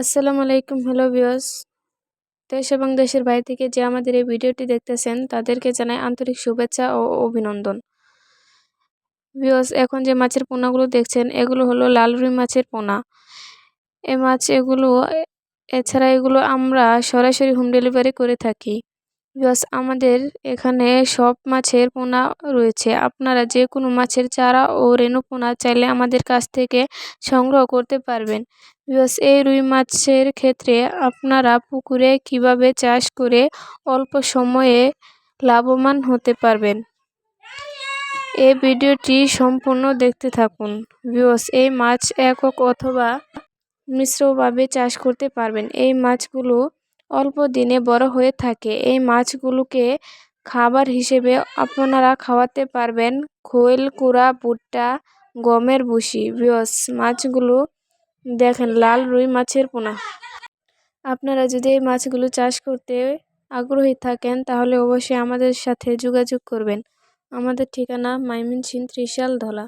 আসসালামু আলাইকুম hello viewers দেশ এবং দেশের বাইরে থেকে যে আমাদের এই ভিডিওটি দেখতেছেন, তাদেরকে জানাই আন্তরিক শুভেচ্ছা ও অভিনন্দন। ভিউয়ার্স এখন যে মাছের পোনাগুলো দেখছেন, এগুলো হলো লাল রুই মাছের পোনা। এ মাছ এগুলো এছাড়া এগুলো আমরা সরাসরি হোম ডেলিভারি করে থাকি। ভিউয়ার্স আমাদের এখানে সব মাছের পোনা রয়েছে। আপনারা যে কোনো মাছের চারা ও রেণু পোনা চাইলে আমাদের কাছ থেকে সংগ্রহ করতে পারবেন। ভিউয়ার্স এই রুই মাছের ক্ষেত্রে আপনারা পুকুরে কীভাবে চাষ করে অল্প সময়ে লাভবান হতে পারবেন? এই ভিডিওটি সম্পূর্ণ দেখতে থাকুন। ভিউয়ার্স এই মাছ একক অথবা মিশ্রভাবে চাষ করতে পারবেন। এই মাছগুলো অল্প দিনে বড় হয়ে থাকে। এই মাছগুলোকে খাবার হিসেবে আপনারা খাওয়াতে পারবেন। খোল, কুড়া, ভুট্টা, গমের ভুসি, বিয়স মাছগুলো দেখেন, লাল রুই মাছের পোনা। আপনারা যদি এই মাছগুলো চাষ করতে আগ্রহী থাকেন, তাহলে অবশ্যই আমাদের সাথে যোগাযোগ করবেন। আমাদের ঠিকানা মাইমিনসিং ত্রিশাল ধলা।